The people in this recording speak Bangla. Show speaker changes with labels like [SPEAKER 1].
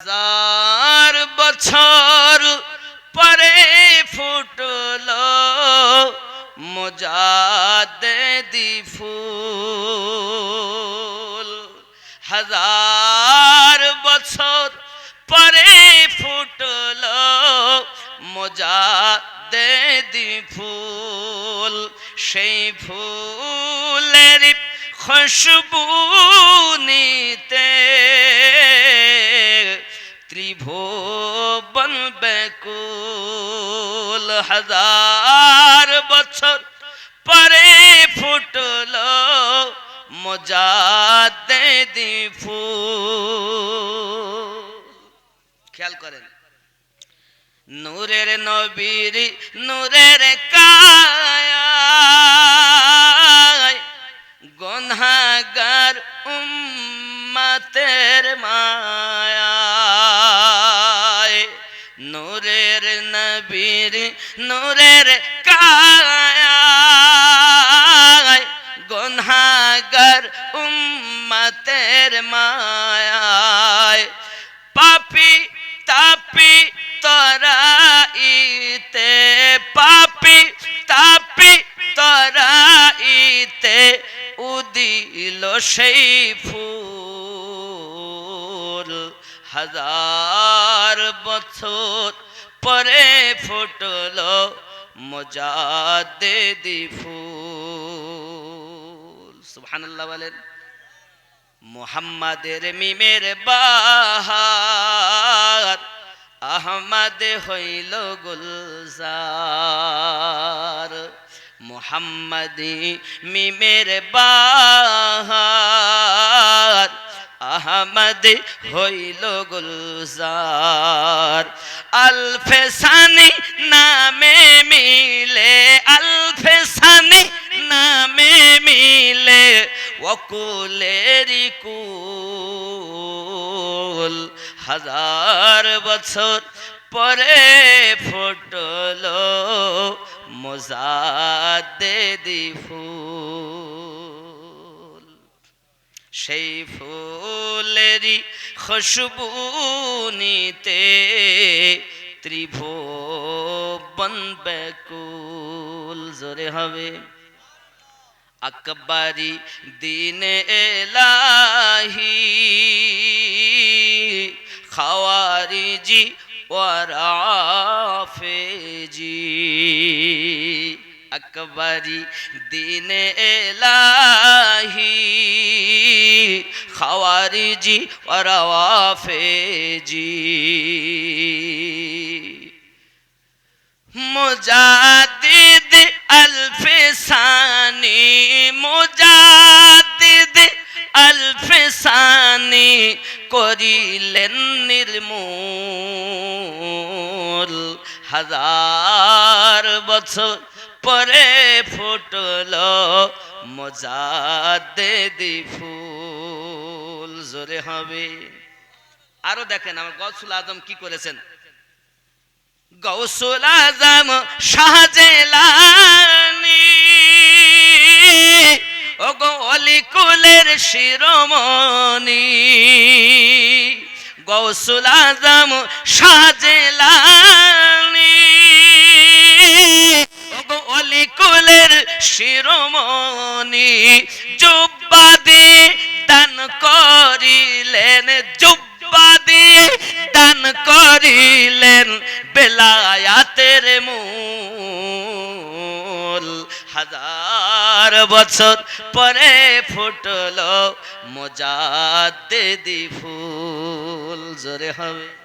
[SPEAKER 1] হাজার বছর পরে ফুটল মোজাদি ফুল। হাজার বছর পরে ফুটল মোজাদি ফুল। সেই ফুলের খুশবু নিতে ত্রিভুবন বেকুল হাজার বছর পরে ফুটল মজাদে দি খেয়াল করেন, নূরের নবীর নূরের কায় গনহাগার নবীর নূরের কায়ায়, গনহাগার উম্মাতের মায়ায়। পাপি তাপি তরাইতে, পাপি তাপি তরাইতে উদিল সেই ফুল। হাজার বছর পরে ফুটল মজাদে দি ফুল। সুবহানাল্লাহ বলেন, মোহাম্মদের মিমের বাহার, আহমদ হইল গুলজার। মোহাম্মদি মিমের বাহার আহমদ হইল গুলজার। আলফেসানি নামে মিলে, আলফেসানি নামে মিলে ওকুলেরি কুল। হাজার বছর পরে ফুটল মোজাদে দি ফুল। সেই ফুলেরই খুশবু নিতে ত্রিভুবন বেকুল জোরে হবে। আকবরি দিন এলাহি খাওয়ারিজি ওয়ারাফেজি আকবরি দিন এলাহি খাওয়ারিজি ওয়ারাফেজি মুজাদিদ আলফসানি মুজাদিদ আলফসানি করিলেন নির্মূল। হাজার বছর পরে ফুটল মজাদে ফুল। জোরে হবে। আরও দেখেন আমার গসুল আজম কি করেছেন? গৌসুল আজম শাহজেলানি। ও গো অলিকুলের শিরোমণি। গৌসুল আজম শাহজেলানি। ও গো অলিকুলের শিরোমণি। দান করিলেন, জুব্বা দিয়ে দান করিলেন বেলায়াতের মূল। হাজার বছর পরে ফুটল মজাদে দিদি ফুল। জোরে হবে।